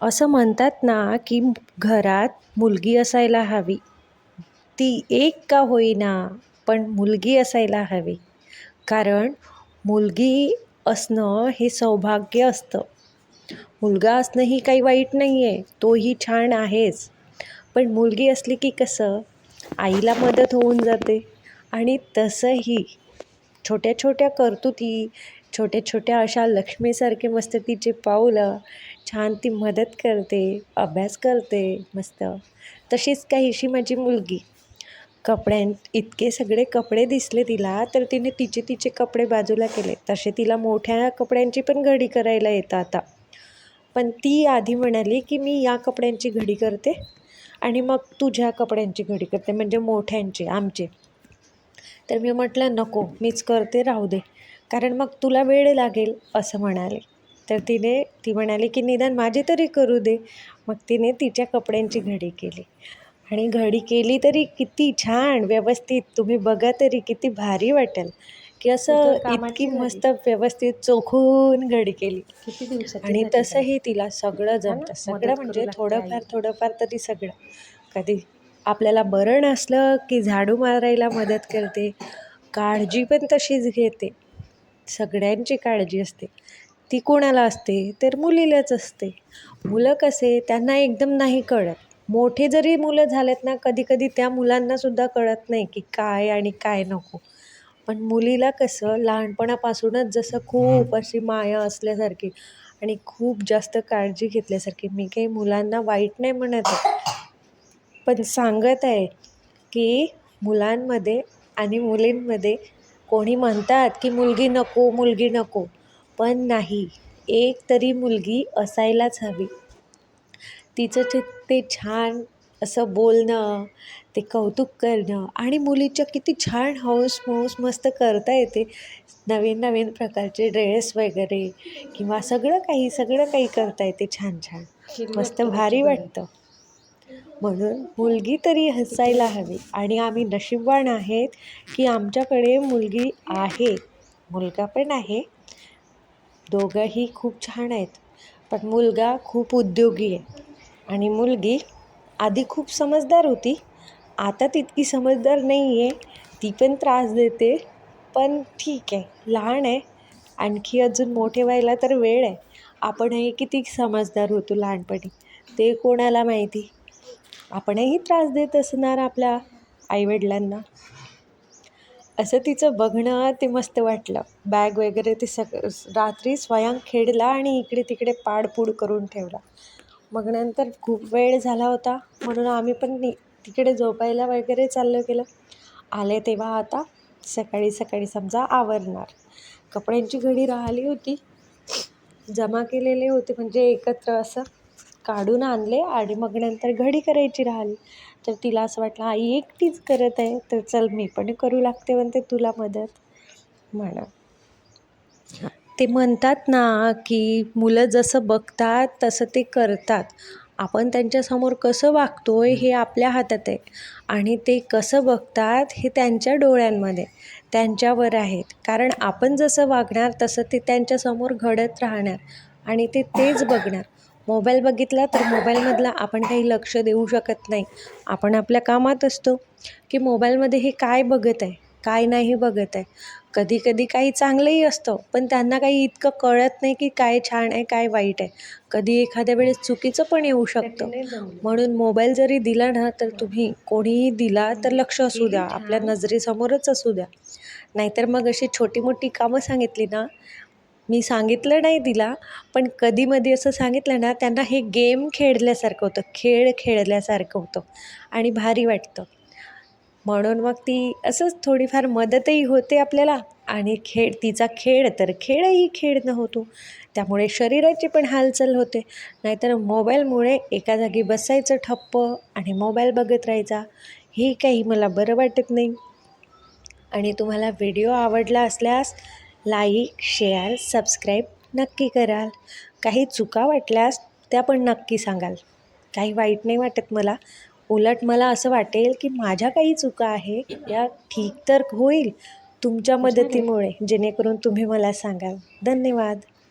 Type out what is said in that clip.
असं म्हणतात ना की घरात मुलगी असायला हवी. ती एक का होईना पण मुलगी असायला हवी. कारण मुलगी असणं हे सौभाग्य असतं. मुलगा असणं ही काही वाईट नाही आहे तोही छान आहेच. पण मुलगी असली की कसं? आईला मदत होऊन जाते. आणि तसंही छोट्या छोट्या कर्तुती छोट्या छोट्या अशा लक्ष्मीसारखे मस्त तिचे पावलं छान ती मदत करते अभ्यास करते मस्त. तशीच काहीशी माझी मुलगी. कपड्यां इतके सगळे कपडे दिसले तिला तर तिने तिचे तिचे कपडे बाजूला केले. तसे तिला मोठ्या कपड्यांची पण घडी करायला येतं आता. पण ती आधी म्हणाली की मी या कपड्यांची घडी करते आणि मग तुझ्या कपड्यांची घडी करते म्हणजे मोठ्यांची आमचे. तर मी म्हटलं नको मीच करते राहू दे. कारण मग तुला वेळ लागेल असं म्हणाले. तर तिने ती म्हणाली की निदान माझी तरी करू दे. मग तिने तिच्या कपड्यांची घडी केली. आणि घडी केली तरी किती छान व्यवस्थित तुम्ही बघा तरी किती भारी वाटेल. की असं इतकी मस्त व्यवस्थित चोखून घडी केली. आणि तसंही तिला सगळं जमतं. सगळं म्हणजे थोडंफार. थोडंफार तरी सगळं. कधी आपल्याला बरं नसलं की झाडू मारायला मदत करते काळजी पण तशीच घेते. सगळ्यांची काळजी असते. ती कोणाला असते तर मुलीलाच असते. मुलं कसे त्यांना एकदम नाही कळत. मोठे जरी मुलं झालेत ना कधी कधी त्या मुलांनासुद्धा कळत नाही की काय आणि काय नको. पण मुलीला कसं लहानपणापासूनच जसं खूप अशी माया असल्यासारखी आणि खूप जास्त काळजी घेतल्यासारखी मी काही मुलांना वाईट नाही म्हणत आहे. पण सांगत आहे की मुलांमध्ये आणि मुलींमध्ये कोणी म्हणतात की मुलगी नको मुलगी नको. पण नाही एक तरी मुलगी असायलाच हवी. तिचं ते ते छान असं बोलणं ते कौतुक करणं आणि मुलीच्या किती छान हौस मौस मस्त करता येते. नवीन नवीन प्रकारचे ड्रेस वगैरे किंवा सगळं काही सगळं काही करता येते छान छान. मस्त भारी वाटतं. म्हणून मुलगी तरी हसायला हवी. आणि आम्ही नशीबवान आहेत की आमच्याकडे मुलगी आहे. मुलगा पण आहे. दोघंही खूप छान आहेत. पण मुलगा खूप उद्योगी आहे. आणि मुलगी आधी खूप समजदार होती. आता तितकी समजदार नाही आहे ती पण त्रास देते. पण ठीक आहे. लहान आहे. आणखी अजून मोठे व्हायला तर वेळ आहे. आपणही किती समजदार होतो लहानपणी. ते कोणाला माहिती? आपणही त्रास देत असणार आपल्या आईवडिलांना. असं तिचं बघणं ते मस्त वाटलं. बॅग वगैरे ते सग रात्री स्वयं खेळला आणि इकडे तिकडे पाडपूड करून ठेवला. मग नंतर खूप वेळ झाला होता. म्हणून आम्ही पण नि तिकडे झोपायला वगैरे चाललं गेलं. आले तेव्हा आता सकाळी सकाळी समजा आवरणार. कपड्यांची घडी राहिली होती. जमा केलेले होते म्हणजे एकत्र असं. काढून आणले आणि मग नंतर घडी करायची राहिली. तर तिला असं वाटलं आई एकटीच करत आहे. तर चल मी पण करू लागते म्हणते तुला मदत. म्हणा. ते म्हणतात ना की मुलं जसं बघतात तसं ते करतात. आपण त्यांच्यासमोर कसं वागतोय हे आपल्या हातात आहे. आणि ते कसं बघतात हे त्यांच्या डोळ्यांमध्ये त्यांच्यावर आहेत. कारण आपण जसं वागणार तसं ते त्यांच्यासमोर घडत राहणार आणि ते तेच बघणार. मोबाईल बघितला तर मोबाईलमधला आपण काही लक्ष देऊ शकत नाही. आपण आपल्या कामात असतो की मोबाईलमध्ये हे काय बघत आहे काय नाही बघत आहे. कधी कधी काही चांगलंही असतं पण त्यांना काही इतकं कळत नाही की काय छान आहे काय वाईट आहे. कधी एखाद्या वेळेस चुकीचं पण येऊ शकतं. म्हणून मोबाईल जरी दिला ना तर तुम्ही कोणीही दिला तर लक्ष असू द्या. आपल्या नजरेसमोरच असू द्या. नाहीतर मग अशी छोटी मोठी कामं सांगितली ना मी सांगितलं नाही तिला पण कधीमधी असं सांगितलं ना त्यांना हे गेम खेळल्यासारखं होतं खेळ खेळल्यासारखं होतं आणि भारी वाटतं. म्हणून मग ती असंच थोडीफार मदतही होते आपल्याला आणि खेळ तिचा खेळ तर खेळही खेळणं होतो त्यामुळे शरीराची पण हालचाल होते. नाहीतर मोबाईलमुळे एका जागी बसायचं ठप्प आणि मोबाईल बघत राहायचा हे काही मला बरं वाटत नाही. आणि तुम्हाला व्हिडिओ आवडला असल्यास लाईक शेअर सबस्क्राईब नक्की कराल. काही चुका वाटल्यास त्या पण नक्की सांगाल. काही वाईट नाही वाटत मला. उलट मला असं वाटेल की माझ्या काही चुका आहे या ठीक तर होईल तुमच्या मदतीमुळे जेणेकरून तुम्ही मला सांगाल. धन्यवाद.